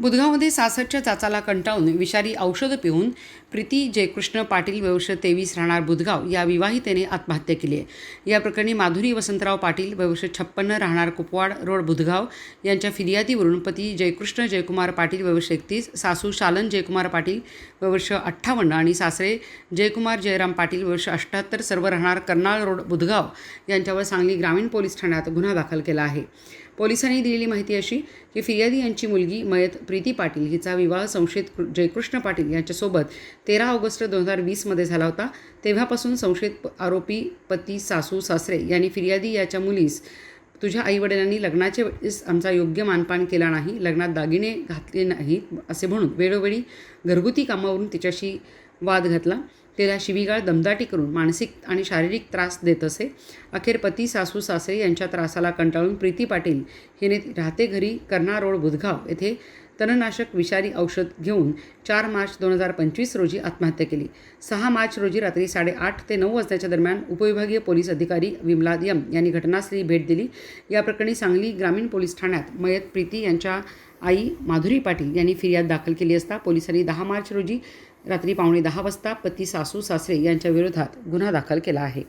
बुधगावमध्ये सासरच्या चाचाला कंटाळून विषारी औषधं पिऊन प्रीती जयकृष्ण पाटील वयोवर्ष तेवीस राहणार बुधगाव या विवाहितेने आत्महत्या केली आहे. या प्रकरणी माधुरी वसंतराव पाटील वयोवर्ष छप्पन्न राहणार कुपवाड रोड बुधगाव यांच्या फिर्यादीवरून पती जयकृष्ण जयकुमार पाटील वयोवर्ष एकतीस सासू शालन जयकुमार पाटील वयोवर्ष अठ्ठावन्न आणि सासरे जयकुमार जयराम पाटील वर्ष अठ्ठ्याहत्तर सर्व राहणार कर्नाळ रोड बुधगाव यांच्यावर सांगली ग्रामीण पोलीस ठाण्यात गुन्हा दाखल केला आहे. पोलिसांनी दिलेली माहिती अशी की फिर्यादी यांची मुलगी मयत प्रीती पाटील हिचा विवाह संशयित कृ- जयकृष्ण पाटील यांच्यासोबत तेरा ऑगस्ट दोन हजार वीसमध्ये झाला होता. तेव्हापासून संशयित आरोपी पती सासू सासरे यांनी फिर्यादी याच्या मुलीस तुझ्या आईवडिलांनी लग्नाच्या वेळेस आमचा योग्य मानपान केला नाही लग्नात दागिने घातले नाहीत असे म्हणून वेळोवेळी घरगुती कामावरून तिच्याशी वाद घातला. तिला शिवीगाळ दमदाटी करून मानसिक आणि शारीरिक त्रास देत असे. अखेर पती सासू सासरे यांच्या त्रासाला कंटाळून प्रीती पाटील हिने राहते घरी कर्ना रोड बुधगाव येथे तणनाशक विषारी औषध घेऊन चार मार्च दोन हजार पंचवीस रोजी आत्महत्या केली. सहा मार्च रोजी रात्री साडेआठ ते नऊ वाजताच्या दरम्यान उपविभागीय पोलीस अधिकारी विमलाद यम यांनी घटनास्थळी भेट दिली. या प्रकरणी सांगली ग्रामीण पोलीस ठाण्यात मयत प्रीती यांच्या आई माधुरी पाटील यांनी फिर्याद दाखल केली असता पोलिसांनी दहा मार्च रोजी रात्री पावणे दहा वाजता पती सासू सासरे यांच्या विरोधात गुन्हा दाखल केला आहे.